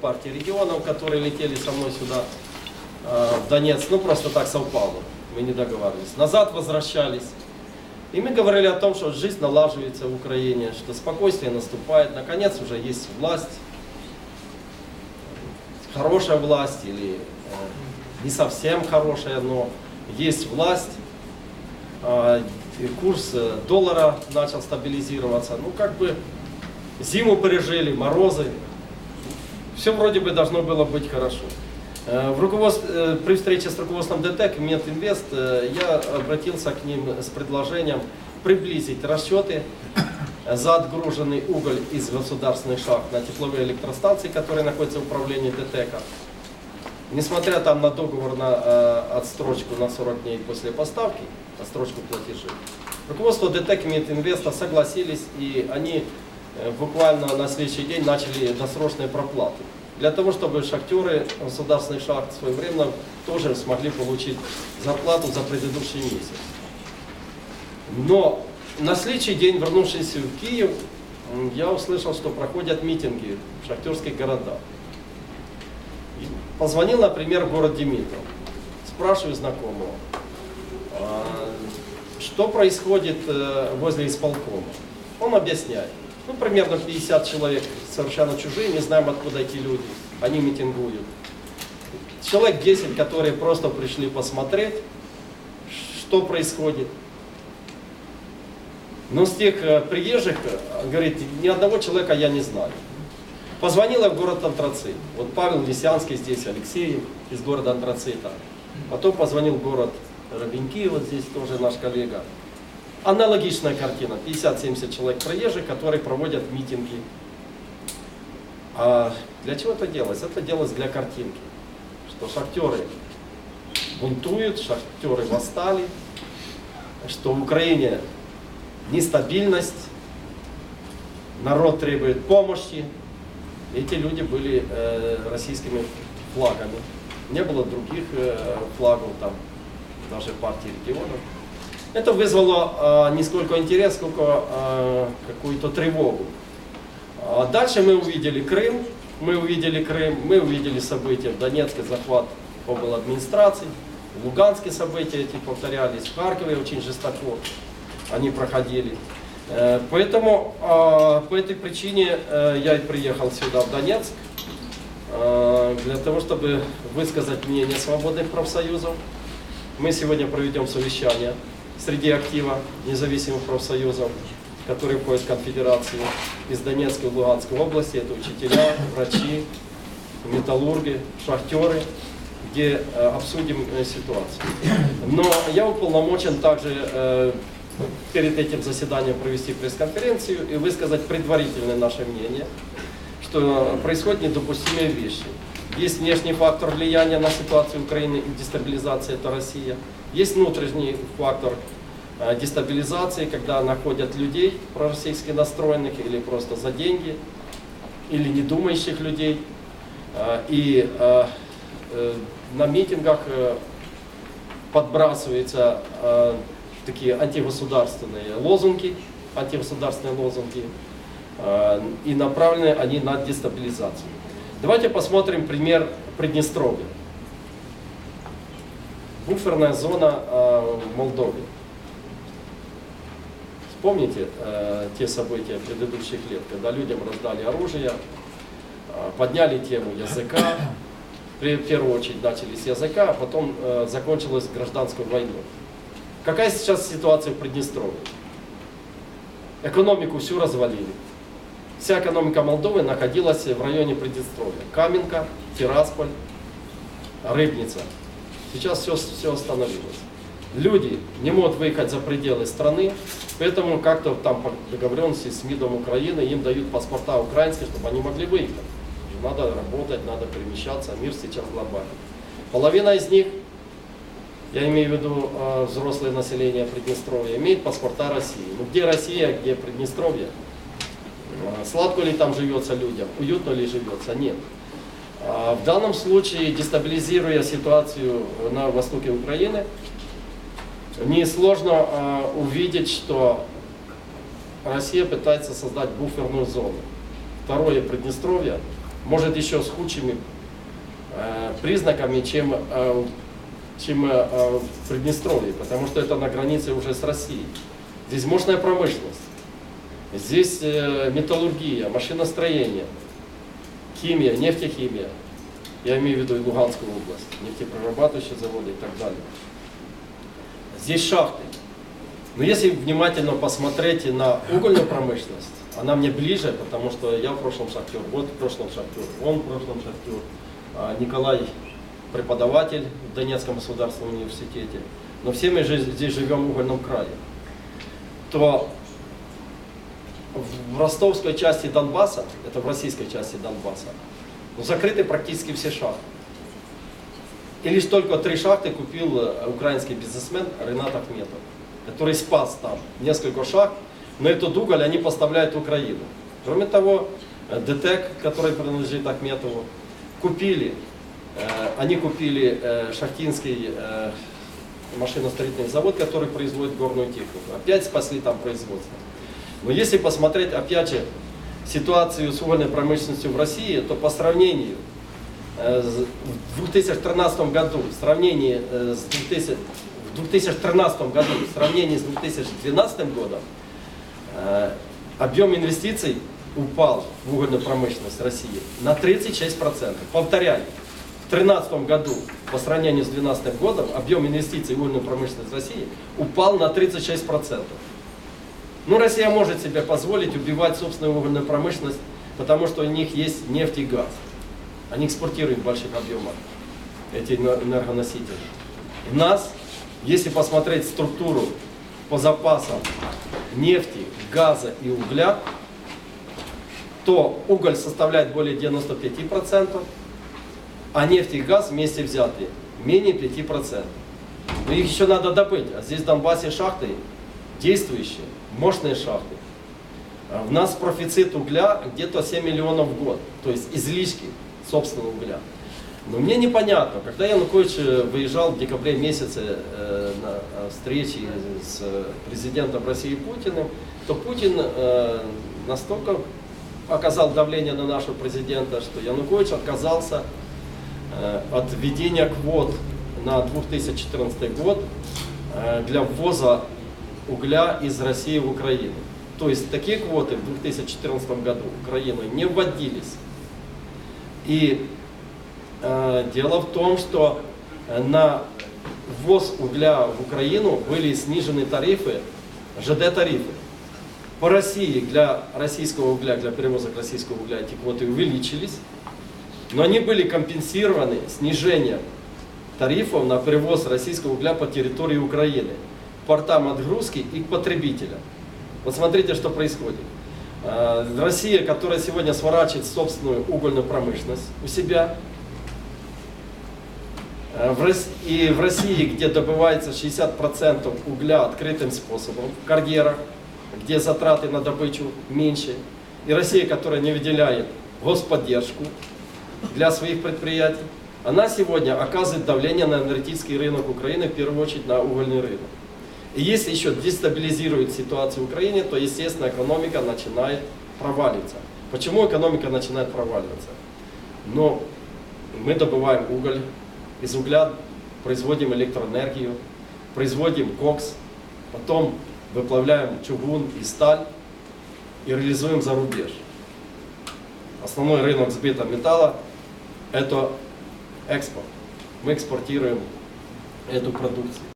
партии регионов, которые летели со мной сюда, э, в Донецк, ну просто так совпало, мы не договаривались. Назад возвращались. И мы говорили о том, что жизнь налаживается в Украине, что спокойствие наступает, наконец уже есть власть, хорошая власть или э, не совсем хорошая, но есть власть. А, и курс э, доллара начал стабилизироваться. Ну как бы зиму пережили, морозы, все вроде бы должно было быть хорошо. Э, В руководстве, э, при встрече с руководством ДТЭК и Мединвест э, я обратился к ним с предложением приблизить расчеты за отгруженный уголь из государственных шахт на тепловые электростанции, которые находятся в управлении ДТЭКа. Несмотря там на договор на отстрочку на 40 дней после поставки, отстрочку платежей, руководство ДТЭК и Мединвеста согласились, и они буквально на следующий день начали досрочные проплаты. Для того, чтобы шахтеры государственных шахт своевременно тоже смогли получить зарплату за предыдущий месяц. Но на следующий день, вернувшись в Киев, я услышал, что проходят митинги в шахтерских городах. Позвонил, например, в город Димитров. Спрашиваю знакомого, «А что происходит э, возле исполкома. Он объясняет. Ну, примерно 50 человек совершенно чужие, не знаем, откуда эти люди. Они митингуют. Человек 10, которые просто пришли посмотреть, что происходит. Но с тех э, приезжих, э, говорит, ни одного человека я не знаю. Позвонила в город Антрацит. Вот Павел Лисянский здесь, Алексеев из города Антрацита. Потом позвонил в город Робеньки, вот здесь тоже наш коллега. Аналогичная картина. 50-70 человек проезжих, которые проводят митинги. А для чего это делалось? Это делалось для картинки. Что шахтеры бунтуют, шахтеры восстали, что в Украине нестабильность, народ требует помощи. Эти люди были э, российскими флагами. Не было других э, флагов там, даже партии регионов. Это вызвало э, не сколько интерес, сколько э, какую-то тревогу. А дальше мы увидели Крым, мы увидели Крым, мы увидели события в Донецке, захват обл. администрации, в Луганске события эти повторялись, в Харькове очень жестоко они проходили. Э, Поэтому э, по этой причине э, я и приехал сюда, в Донецк, для того, чтобы высказать мнение свободных профсоюзов. Мы сегодня проведем совещание среди актива независимых профсоюзов, которые входят в конфедерацию из Донецкой и Луганской области. Это учителя, врачи, металлурги, шахтеры, где э, обсудим э, ситуацию. Но я уполномочен также э, перед этим заседанием провести пресс-конференцию и высказать предварительное наше мнение, что происходят недопустимые вещи. Есть внешний фактор влияния на ситуацию Украины и дестабилизации, это Россия. Есть внутренний фактор э, дестабилизации, когда находят людей пророссийски настроенных или просто за деньги, или не думающих людей. Э, И э, на митингах подбрасываются такие антигосударственные лозунги, антигосударственные лозунги, и направлены они на дестабилизацию. Давайте посмотрим пример Приднестровья. Буферная зона э, в Молдове. Вспомните э, те события предыдущих лет, когда людям раздали оружие, э, подняли тему языка, в первую очередь начали с языка, а потом закончилась гражданской войной. Какая сейчас ситуация в Приднестровье? Экономику всю развалили. Вся экономика Молдовы находилась в районе Приднестровья. Каменка, Тирасполь, Рыбница. Сейчас все, все остановилось. Люди не могут выехать за пределы страны, поэтому как-то там по договоренности с МИДом Украины им дают паспорта украинские, чтобы они могли выехать. Надо работать, надо перемещаться, мир сейчас глобальный. Половина из них, я имею в виду э, взрослое население Приднестровья, имеет паспорта России. Ну где Россия, где Приднестровье? Э, Сладко ли там живется людям, уютно ли живется? Нет. А В данном случае, дестабилизируя ситуацию на востоке Украины, несложно э, увидеть, что Россия пытается создать буферную зону. Второе Приднестровье может еще с худшими э, признаками, чем, э, чем э, э, в Приднестровье, потому что это на границе уже с Россией. Здесь мощная промышленность, здесь металлургия, машиностроение, химия, нефтехимия. Я имею в виду и Луганскую область, нефтеперерабатывающие заводы и так далее. Здесь шахты. Но если внимательно посмотреть и на угольную промышленность, она мне ближе, потому что я в прошлом шахтер, вот в прошлом шахтер, он в прошлом шахтер, а Николай преподаватель в Донецком государственном университете. Но все мы здесь живем в угольном крае. То в ростовской части Донбасса, это в российской части Донбасса, ну, закрыты практически все шахты. И лишь только три шахты купил э, украинский бизнесмен Ренат Ахметов, который спас там несколько шахт, но этот уголь они поставляют в Украину. Кроме того, э, ДТЭК, который принадлежит Ахметову, купили, э, они купили шахтинский машиностроительный завод, который производит горную технику. Опять спасли там производство. Но если посмотреть, опять же, ситуацию с угольной промышленностью в России, то по сравнению э, в 2013 году, в сравнении э, с 2000, в 2013 году, в сравнении с 2012 годом, э, объем инвестиций упал в угольную промышленность России на 36%. Повторяю, в 2013 году по сравнению с 2012 годом объем инвестиций в угольную промышленность России упал на 36%. Ну, Россия может себе позволить убивать собственную угольную промышленность, потому что у них есть нефть и газ. Они экспортируют в больших объемах эти эне- энергоносители. У нас, если посмотреть структуру по запасам нефти, газа и угля, то уголь составляет более 95%, а нефть и газ вместе взятые менее 5%. Но их еще надо добыть. А здесь в Донбассе шахты действующие, мощные шахты. А У нас профицит угля где-то 7 миллионов в год, то есть излишки собственного угля. Но мне непонятно, когда Янукович э, выезжал в декабре месяце э, на э, встречи с президентом России Путиным, то Путин настолько оказал давление на нашего президента, что Янукович отказался от введения квот на 2014 год для ввоза угля из России в Украину. То есть такие квоты в 2014 году Украиной не вводились. И э, дело в том, что э, на ввоз угля в Украину были снижены тарифы, ЖД-тарифы. По России для российского угля, для перевозок российского угля эти квоты увеличились, но они были компенсированы снижением тарифов на перевоз российского угля по территории Украины, портам отгрузки и к потребителям. Вот смотрите, что происходит. Э, Россия, которая сегодня сворачивает собственную угольную промышленность у себя, Рос- и в России, где добывается 60% угля открытым способом, в карьерах, где затраты на добычу меньше, и Россия, которая не выделяет господдержку для своих предприятий, она сегодня оказывает давление на энергетический рынок Украины, в первую очередь на угольный рынок. И если еще дестабилизирует ситуацию в Украине, то, естественно, экономика начинает проваливаться. Почему экономика начинает проваливаться? Но мы добываем уголь, из угля производим электроэнергию, производим кокс, потом выплавляем чугун и сталь и реализуем за рубеж. Основной рынок сбыта металла – это экспорт. Мы экспортируем эту продукцию.